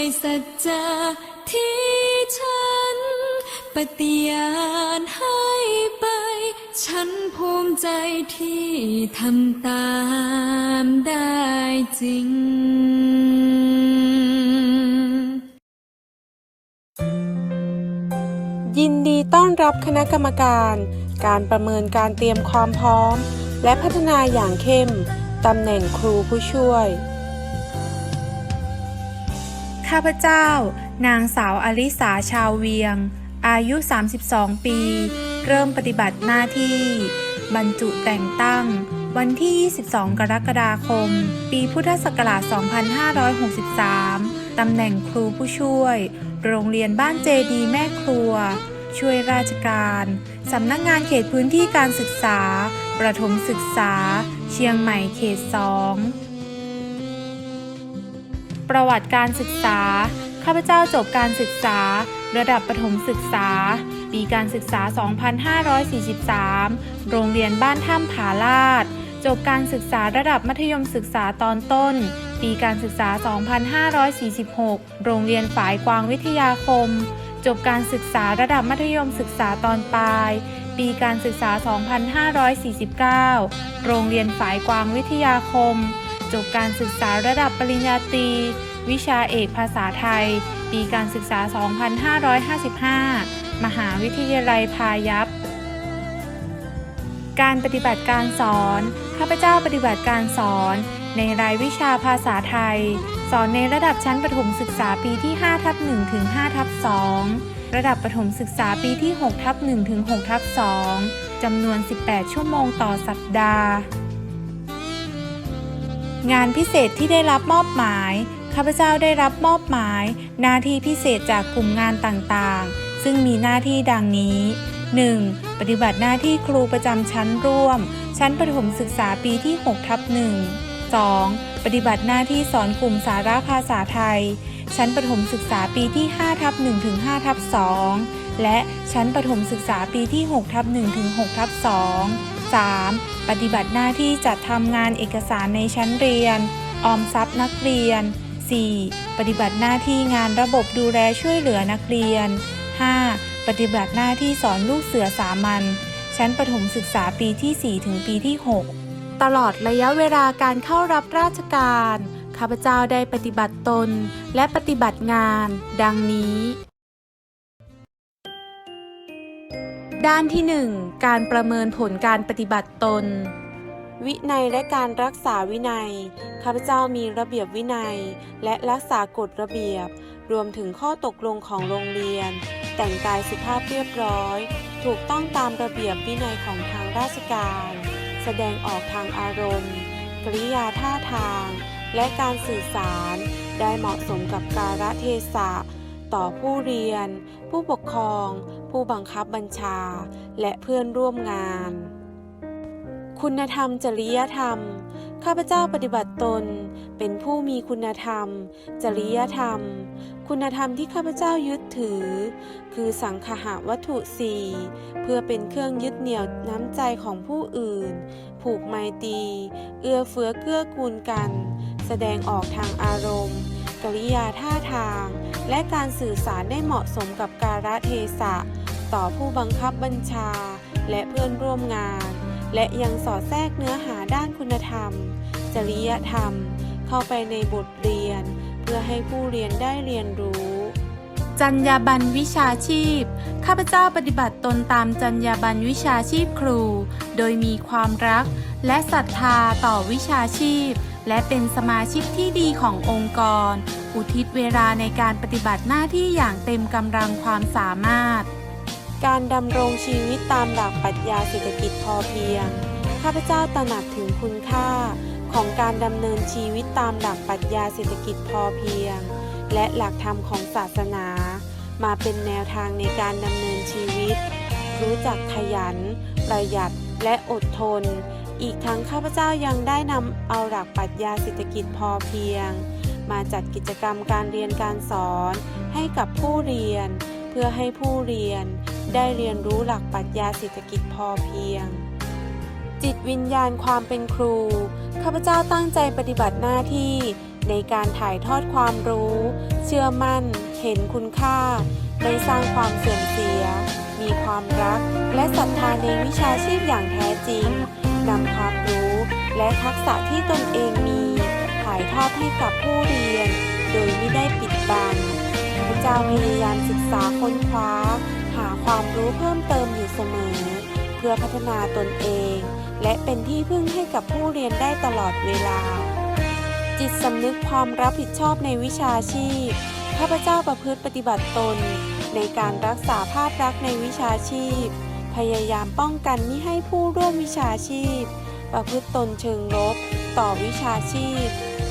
ด้วยสัจจะที่ฉัน ปฏิญาณให้ไป ฉันภูมิใจที่ทำตามได้จริงยินดีต้อนรับคณะกรรมการ การประเมินการเตรียมความพร้อม และพัฒนาอย่างเข้ม ตำแหน่งครูผู้ช่วย ข้าพเจ้า นางสาวอลิสาชาวเวียง อายุ 32 ปี เริ่มปฏิบัติหน้าที่ บรรจุแต่งตั้ง วันที่ 22 กรกฎาคม ปีพุทธศักราช 2563 ตำแหน่งครูผู้ช่วย โรงเรียนบ้านเจดีแม่ครัว ช่วยราชการ สำนักงานเขตพื้นที่การศึกษา ประถมศึกษา เชียงใหม่เขต 2 ประวัติการศึกษา ข้าพเจ้าจบการศึกษา ระดับประถมศึกษา ปีการศึกษา 2543 โรงเรียนบ้านถ้ำผาลาด จบการศึกษาระดับมัธยมศึกษาตอนต้น ปีการศึกษา 2546 โรงเรียนฝ่ายกวางวิทยาคม จบการศึกษาระดับมัธยมศึกษาตอนปลาย ปีการศึกษา 2549 โรงเรียนฝ่ายกวางวิทยาคมจบการศึกษาระดับปริญญาตรี วิชาเอกภาษาไทย ปีการศึกษา 2555 มหาวิทยาลัยพายัพ การปฏิบัติการสอน ข้าพเจ้าปฏิบัติการสอน ในรายวิชาภาษาไทย สอนในระดับชั้นประถมศึกษาปีที่5ทับ1ถึง5ทับ2ระดับประถมศึกษาปีที่6ทับ1ถึง6ทับ2จำนวน 18 ชั่วโมงต่อสัปดาห์ งานพิเศษที่ได้รับมอบหมาย ข้าพเจ้าได้รับมอบหมาย หน้าที่พิเศษจากกลุ่มงานต่างๆ ซึ่งมีหน้าที่ดังนี้ 1. ปฏิบัติหน้าที่ครูประจำชั้นร่วม ชั้นประถมศึกษาปีที่6ทับ1 2. ปฏิบัติหน้าที่สอนกลุ่มสาระภาษาไทย ชั้นประถมศึกษาปีที่5ทับ1ถึง5ทับ2และชั้นประถมศึกษาปีที่6ทับ1ถึง6ทับ2 3. ปฏิบัติหน้าที่จัดทำงานเอกสารในชั้นเรียน ออมทรัพย์นักเรียน 4. ปฏิบัติหน้าที่งานระบบดูแลช่วยเหลือนักเรียน 5. ปฏิบัติหน้าที่สอนลูกเสือสามัญชั้นประถมศึกษาปีที่ 4 ถึงปีที่ 6 ตลอดระยะเวลาการเข้ารับราชการ ข้าพเจ้าได้ปฏิบัติตนและปฏิบัติงาน ดังนี้ ด้านที่ 1 การประเมินผลการปฏิบัติตน วินัยและการรักษาวินัย ข้าพเจ้ามีระเบียบวินัย และรักษากฎระเบียบ รวมถึงข้อตกลงของโรงเรียน แต่งกายสุภาพเรียบร้อย ถูกต้องตามระเบียบวินัยของทางราชการ แสดงออกทางอารมณ์ กริยาท่าทาง และการสื่อสารได้เหมาะสมกับกาลเทศะ ต่อผู้เรียน ผู้ปกครอง ผู้บังคับบัญชา และเพื่อนร่วมงาน คุณธรรมจริยธรรม ข้าพเจ้าปฏิบัติตน เป็นผู้มีคุณธรรม จริยธรรม คุณธรรมที่ข้าพเจ้ายึดถือ คือสังคหวัตถุสี่เพื่อเป็นเครื่องยึดเหนี่ยวน้ำใจของผู้อื่น ผูกไมตรีเอื้อเฟื้อเกื้อกูลกัน แสดงออกทางอารมณ์ กริยาท่าทางและการสื่อสารได้เหมาะสมกับกาลเทศะ ต่อผู้บังคับบัญชา และเพื่อนร่วมงาน และยังสอดแทรกเนื้อหาด้านคุณธรรม จริยธรรม เข้าไปในบทเรียน เพื่อให้ผู้เรียนได้เรียนรู้จรรยาบรรณวิชาชีพ ข้าพเจ้าปฏิบัติตนตามจรรยาบรรณวิชาชีพครู โดยมีความรัก และศรัทธาต่อวิชาชีพ และเป็นสมาชิกที่ดีขององค์กร อุทิศเวลาในการปฏิบัติหน้าที่อย่างเต็มกำลังความสามารถ การดำรงชีวิตตามหลักปรัชญาเศรษฐกิจพอเพียง ข้าพเจ้าตระหนักถึงคุณค่าของการดำเนินชีวิตตามหลักปรัชญาเศรษฐกิจพอเพียง และหลักธรรมของศาสนา มาเป็นแนวทางในการดำเนินชีวิต รู้จักขยัน ประหยัดและอดทน อีกทั้งข้าพเจ้ายังได้นำเอาหลักปรัชญาเศรษฐกิจพอเพียง มาจัดกิจกรรมการเรียนการสอนให้กับผู้เรียน เพื่อให้ผู้เรียน ได้เรียนรู้หลักปรัชญาเศรษฐกิจพอเพียง จิตวิญญาณความเป็นครู ข้าพเจ้าตั้งใจปฏิบัติหน้าที่ในการถ่ายทอดความรู้ เชื่อมั่น เห็นคุณค่า ไม่สร้างความเสื่อมเสีย มีความรัก และศรัทธาในวิชาชีพอย่างแท้จริงนำความรู้และทักษะที่ตนเองมีถ่ายทอดให้กับผู้เรียน โดยไม่ได้ปิดบังข้าพเจ้าพยายามศึกษาค้นคว้าาความรู้เพิ่มเติมอยู่เสมอ เพื่อพัฒนาตนเอง และเป็นที่พึ่งให้กับผู้เรียนได้ตลอดเวลา จิตสำนึกพร้อมรับผิดชอบในวิชาชีพ ข้าพเจ้าประพฤติปฏิบัติตน ในการรักษาภาพลักษณ์ในวิชาชีพ พยายามป้องกันมิให้ผู้ร่วมวิชาชีพ ประพฤติตนเชิงลบ ต่อวิชาชีพ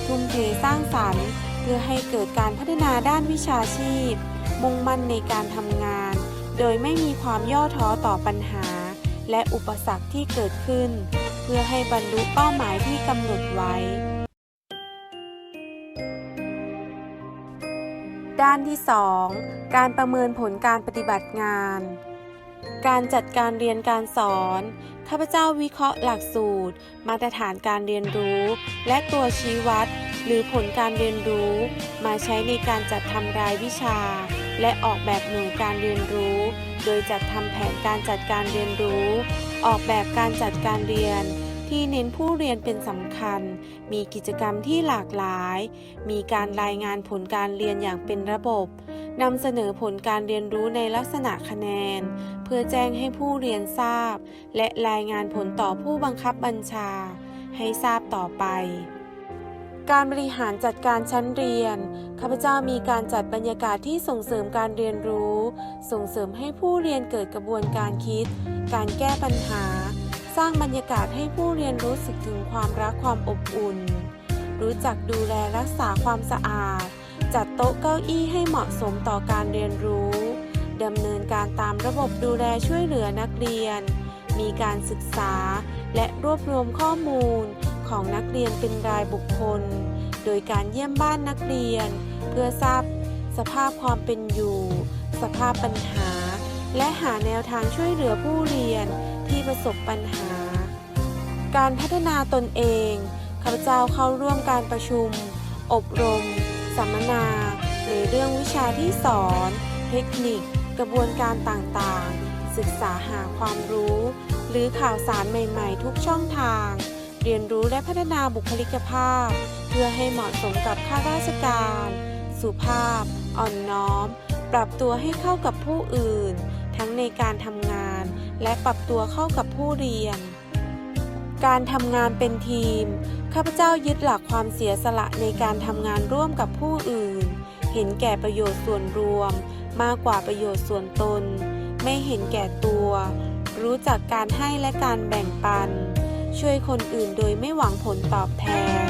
ทุ่มเทสร้างสรรค์ เพื่อให้เกิดการพัฒนาด้านวิชาชีพ มุ่งมั่นในการทำงาน โดยไม่มีความย่อท้อต่อปัญหา และอุปสรรคที่เกิดขึ้น เพื่อให้บรรลุเป้าหมายที่กำหนดไว้ ด้านที่ 2 การประเมินผลการปฏิบัติงาน การจัดการเรียนการสอน ข้าพเจ้าวิเคราะห์หลักสูตร มาตรฐานการเรียนรู้ และตัวชี้วัด หรือผลการเรียนรู้ มาใช้ในการจัดทำรายวิชา และออกแบบหน่วยการเรียนรู้ โดยจัดทำแผนการจัดการเรียนรู้ ออกแบบการจัดการเรียน ที่เน้นผู้เรียนเป็นสำคัญ มีกิจกรรมที่หลากหลาย มีการรายงานผลการเรียนอย่างเป็นระบบนำเสนอผลการเรียนรู้ในลักษณะคะแนน เพื่อแจ้งให้ผู้เรียนทราบ และรายงานผลต่อผู้บังคับบัญชา ให้ทราบต่อไป การบริหารจัดการชั้นเรียน ข้าพเจ้ามีการจัดบรรยากาศที่ส่งเสริมการเรียนรู้ ส่งเสริมให้ผู้เรียนเกิดกระบวนการคิด การแก้ปัญหา สร้างบรรยากาศให้ผู้เรียนรู้สึกถึงความรักความอบอุ่น รู้จักดูแลรักษาความสะอาด จัดโต๊ะเก้าอี้ให้เหมาะสมต่อการเรียนรู้ดำเนินการตามระบบดูแลช่วยเหลือนักเรียน มีการศึกษาและรวบรวมข้อมูล ของนักเรียนเป็นรายบุคคล โดยการเยี่ยมบ้านนักเรียน เพื่อทราบสภาพความเป็นอยู่ สภาพปัญหา และหาแนวทางช่วยเหลือผู้เรียนที่ประสบปัญหา การพัฒนาตนเองข้าพเจ้าเข้าร่วมการประชุม อบรม สัมมนาในเรื่องวิชาที่สอน เทคนิค กระบวนการต่างๆ ศึกษาหาความรู้ หรือข่าวสารใหม่ ๆ ทุกช่องทาง เรียนรู้และพัฒนาบุคลิกภาพ เพื่อให้เหมาะสมกับข้าราชการ สุภาพ อ่อนน้อม ปรับตัวให้เข้ากับผู้อื่น ทั้งในการทำงาน และปรับตัวเข้ากับผู้เรียน การทำงานเป็นทีม ข้าพเจ้ายึดหลักความเสียสละในการทำงานร่วมกับผู้อื่น เห็นแก่ประโยชน์ส่วนรวม มากกว่าประโยชน์ส่วนตน ไม่เห็นแก่ตัว รู้จักการให้และการแบ่งปัน ช่วยคนอื่นโดยไม่หวังผลตอบแทน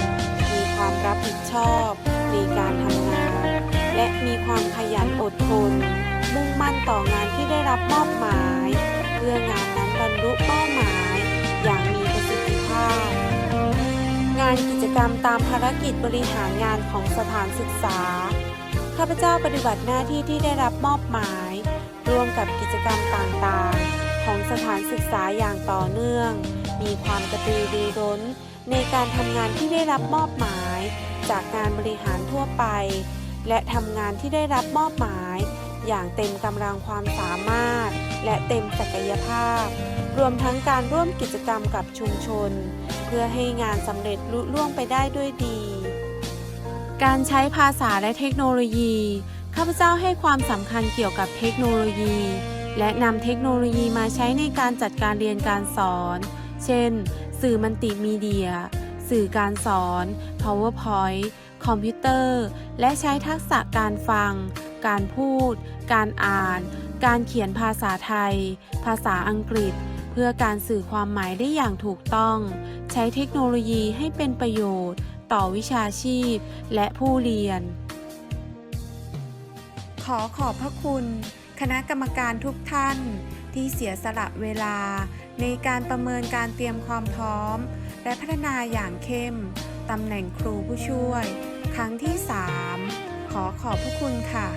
มีความรับผิดชอบในการทำงาน และมีความขยันอดทน มุ่งมั่นต่องานที่ได้รับมอบหมาย เพื่องานนั้นบรรลุเป้าหมาย อย่างมีประสิทธิภาพ งานกิจกรรมตามภารกิจบริหารงานของสถานศึกษา ข้าพเจ้าปฏิบัติหน้าที่ที่ได้รับมอบหมาย ร่วมกับกิจกรรมต่างๆ ของสถานศึกษาอย่างต่อเนื่อง มีความกระตือรือร้น ในการทำงานที่ได้รับมอบหมาย จากงานบริหารทั่วไป และทำงานที่ได้รับมอบหมาย อย่างเต็มกำลังความสามารถ และเต็มศักยภาพ รวมทั้งการร่วมกิจกรรมกับชุมชน เพื่อให้งานสำเร็จลุล่วงไปได้ด้วยดี การใช้ภาษาและเทคโนโลยีข้าพเจ้าให้ความสำคัญเกี่ยวกับเทคโนโลยี และนำเทคโนโลยีมาใช้ในการจัดการเรียนการสอน เช่น สื่อมัลติมีเดีย สื่อการสอน PowerPoint คอมพิวเตอร์ และใช้ทักษะการฟัง การพูด การอ่าน การเขียนภาษาไทย ภาษาอังกฤษ เพื่อการสื่อความหมายได้อย่างถูกต้อง ใช้เทคโนโลยีให้เป็นประโยชน์ ต่อวิชาชีพ และผู้เรียน ขอขอบพระคุณ คณะกรรมการทุกท่านที่เสียสละเวลา ในการประเมินการเตรียมความพร้อม และพัฒนาอย่างเข้ม ตำแหน่งครูผู้ช่วย ครั้งที่ 3 ขอขอบพระคุณค่ะ